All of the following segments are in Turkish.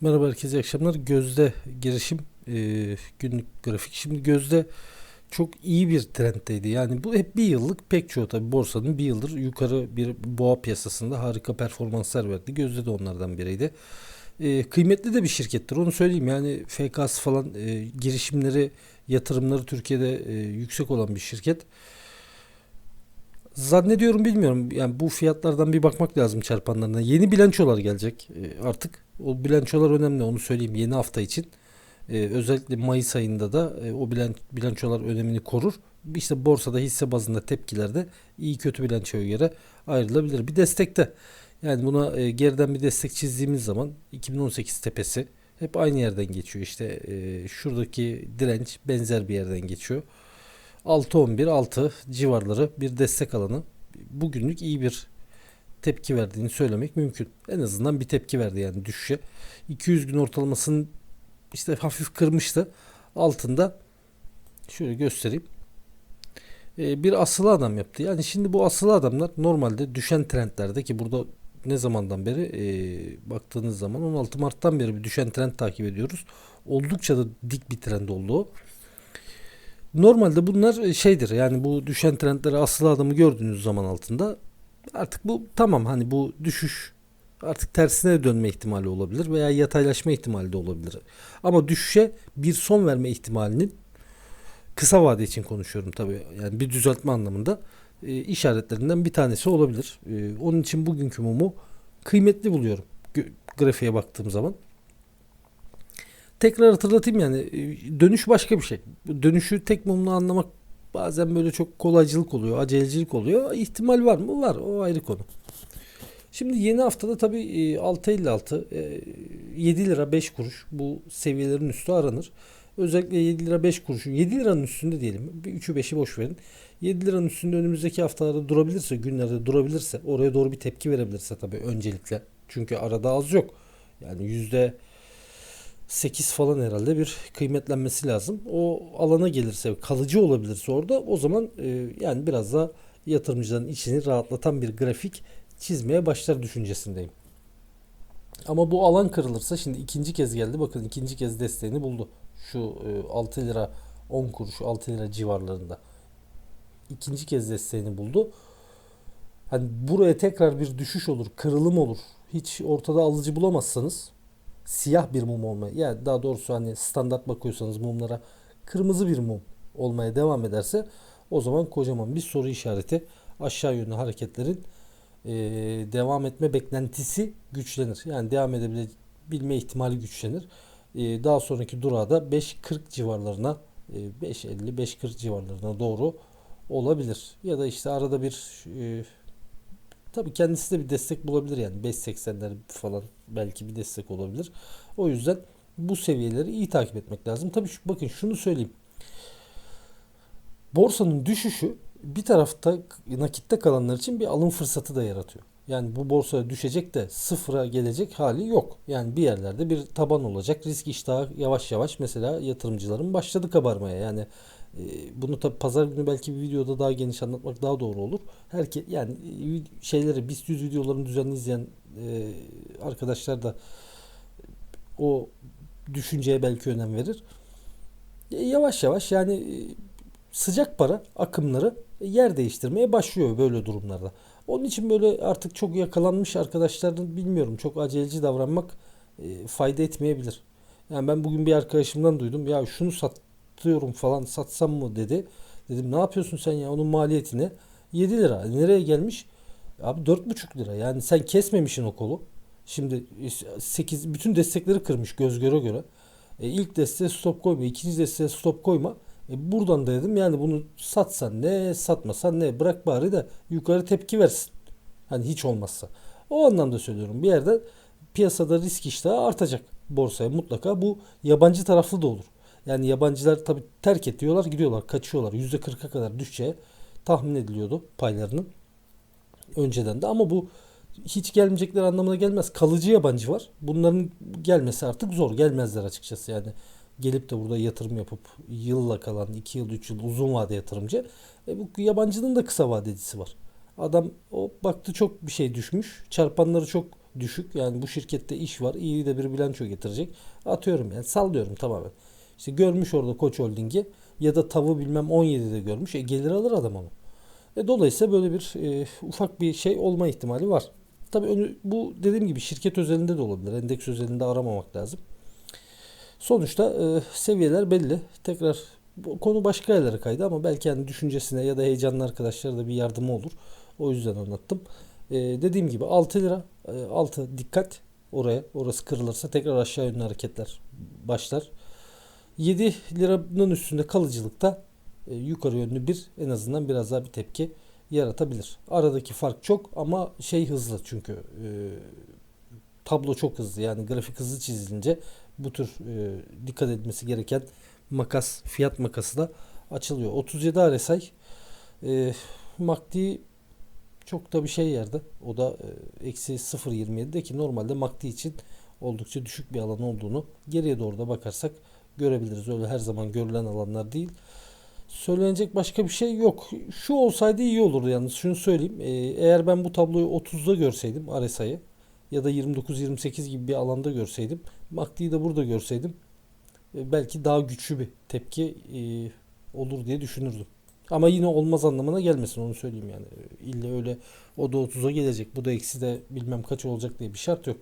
Merhaba herkese iyi akşamlar. Gözde girişim e, günlük grafik. Şimdi Gözde çok iyi bir trenddeydi. Yani bu hep bir yıllık pek çoğu tabi borsanın bir yıldır yukarı bir boğa piyasasında harika performanslar verdi. Gözde de onlardan biriydi. E, kıymetli de bir şirkettir onu söyleyeyim. Yani FK'sı falan e, girişimleri yatırımları Türkiye'de e, yüksek olan bir şirket. Zannediyorum bilmiyorum. Yani bu fiyatlardan bir bakmak lazım çarpanlarına. Yeni bilançolar gelecek e, artık. O bilançolar önemli onu söyleyeyim yeni hafta için. E, özellikle Mayıs ayında da e, o bilan, bilançolar önemini korur. İşte borsada hisse bazında tepkilerde iyi kötü bilançoya göre ayrılabilir. Bir destek de yani buna e, geriden bir destek çizdiğimiz zaman 2018 tepesi hep aynı yerden geçiyor. İşte e, şuradaki direnç benzer bir yerden geçiyor. 6-11 6 civarları bir destek alanı bugünlük iyi bir tepki verdiğini söylemek mümkün. En azından bir tepki verdi yani düşüşe. 200 gün ortalamasının işte hafif kırmıştı. Altında şöyle göstereyim. Ee, bir asılı adam yaptı. Yani şimdi bu asılı adamlar normalde düşen trendlerde ki burada ne zamandan beri e, baktığınız zaman 16 Mart'tan beri bir düşen trend takip ediyoruz. Oldukça da dik bir trend oldu o. Normalde bunlar e, şeydir yani bu düşen trendleri asıl adamı gördüğünüz zaman altında artık bu tamam hani bu düşüş artık tersine dönme ihtimali olabilir veya yataylaşma ihtimali de olabilir. Ama düşüşe bir son verme ihtimalinin kısa vade için konuşuyorum tabii yani bir düzeltme anlamında e, işaretlerinden bir tanesi olabilir. E, onun için bugünkü mumu kıymetli buluyorum grafiğe baktığım zaman tekrar hatırlatayım yani e, dönüş başka bir şey. Dönüşü tek mumla anlamak bazen böyle çok kolaycılık oluyor, acelecilik oluyor. İhtimal var mı? Var. O ayrı konu. Şimdi yeni haftada tabii 6.56 7 e, lira 5 kuruş bu seviyelerin üstü aranır. Özellikle 7 lira 5 kuruşun 7 liranın üstünde diyelim. Bir 3'ü 5'i boş verin. 7 liranın üstünde önümüzdeki haftalarda durabilirse, günlerde durabilirse, oraya doğru bir tepki verebilirse tabii öncelikle. Çünkü arada az yok. Yani yüzde 8 falan herhalde bir kıymetlenmesi lazım. O alana gelirse, kalıcı olabilirse orada o zaman e, yani biraz da yatırımcıların içini rahatlatan bir grafik çizmeye başlar düşüncesindeyim. Ama bu alan kırılırsa şimdi ikinci kez geldi. Bakın ikinci kez desteğini buldu. Şu e, 6 lira 10 kuruş 6 lira civarlarında. ikinci kez desteğini buldu. Hani buraya tekrar bir düşüş olur, kırılım olur. Hiç ortada alıcı bulamazsanız siyah bir mum olmaya yani daha doğrusu hani standart bakıyorsanız mumlara kırmızı bir mum olmaya devam ederse o zaman kocaman bir soru işareti aşağı yönlü hareketlerin e, devam etme beklentisi güçlenir. Yani devam edebilme ihtimali güçlenir. E, daha sonraki durağı da 5.40 civarlarına e, 5.50 5.40 civarlarına doğru olabilir. Ya da işte arada bir e, Tabii kendisi de bir destek bulabilir yani 5.80'ler falan belki bir destek olabilir. O yüzden bu seviyeleri iyi takip etmek lazım. Tabii şu, bakın şunu söyleyeyim. Borsanın düşüşü bir tarafta nakitte kalanlar için bir alım fırsatı da yaratıyor. Yani bu borsaya düşecek de sıfıra gelecek hali yok. Yani bir yerlerde bir taban olacak. Risk iştahı yavaş yavaş mesela yatırımcıların başladı kabarmaya. Yani bunu tabi pazar günü belki bir videoda daha geniş anlatmak daha doğru olur. Herke yani e, şeyleri BIST 100 videolarını düzenli izleyen e, arkadaşlar da o düşünceye belki önem verir. E, yavaş yavaş yani sıcak para akımları yer değiştirmeye başlıyor böyle durumlarda. Onun için böyle artık çok yakalanmış arkadaşların bilmiyorum çok aceleci davranmak fayda etmeyebilir. Yani ben bugün bir arkadaşımdan duydum. Ya şunu sat satıyorum falan satsam mı dedi. Dedim ne yapıyorsun sen ya onun maliyetine 7 lira. Nereye gelmiş? Abi 4,5 lira. Yani sen kesmemişsin o kolu. Şimdi 8 bütün destekleri kırmış göz göre göre. E, ilk desteğe stop koyma, ikinci desteğe stop koyma. E, buradan da dedim yani bunu satsan ne, satmasan ne, bırak bari de yukarı tepki versin. Hani hiç olmazsa. O anlamda söylüyorum. Bir yerde piyasada risk iştahı artacak borsaya mutlaka. Bu yabancı taraflı da olur. Yani yabancılar tabi terk ediyorlar gidiyorlar kaçıyorlar. %40'a kadar düşeceği tahmin ediliyordu paylarının. Önceden de ama bu hiç gelmeyecekler anlamına gelmez. Kalıcı yabancı var. Bunların gelmesi artık zor. Gelmezler açıkçası yani. Gelip de burada yatırım yapıp yılla kalan 2 yıl 3 yıl uzun vade yatırımcı. E bu yabancının da kısa vadecisi var. Adam o baktı çok bir şey düşmüş. Çarpanları çok düşük. Yani bu şirkette iş var. İyi de bir bilanço getirecek. Atıyorum yani sallıyorum tamamen. İşte görmüş orada Koç Holding'i ya da tavu bilmem 17'de görmüş. E gelir alır adam onu. E, dolayısıyla böyle bir e, ufak bir şey olma ihtimali var. Tabii önü, bu dediğim gibi şirket özelinde de olabilir. Endeks özelinde aramamak lazım. Sonuçta e, seviyeler belli. Tekrar bu konu başka yerlere kaydı ama belki yani düşüncesine ya da heyecanlı arkadaşlara da bir yardımı olur. O yüzden anlattım. E, dediğim gibi 6 lira e, 6 dikkat oraya. Orası kırılırsa tekrar aşağı yönlü hareketler başlar. 7 liranın üstünde kalıcılıkta e, yukarı yönlü bir en azından biraz daha bir tepki yaratabilir. Aradaki fark çok ama şey hızlı çünkü e, tablo çok hızlı yani grafik hızlı çizilince bu tür e, dikkat edilmesi gereken makas fiyat makası da açılıyor. 37 RSI e, MACD çok da bir şey yerde. O da e, eksi 0.27'de ki normalde MACD için oldukça düşük bir alan olduğunu geriye doğru da bakarsak görebiliriz. Öyle her zaman görülen alanlar değil. Söylenecek başka bir şey yok. Şu olsaydı iyi olurdu yalnız. Şunu söyleyeyim. Ee, eğer ben bu tabloyu 30'da görseydim RSI'yi ya da 29-28 gibi bir alanda görseydim MACD'yi de burada görseydim e, belki daha güçlü bir tepki e, olur diye düşünürdüm. Ama yine olmaz anlamına gelmesin onu söyleyeyim yani. İlle öyle o da 30'a gelecek bu da eksi de bilmem kaç olacak diye bir şart yok.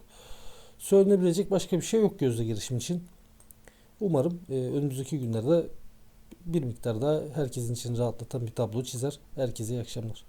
Söylenebilecek başka bir şey yok gözle girişim için. Umarım e, önümüzdeki günlerde bir miktar daha herkesin için rahatlatan bir tablo çizer. Herkese iyi akşamlar.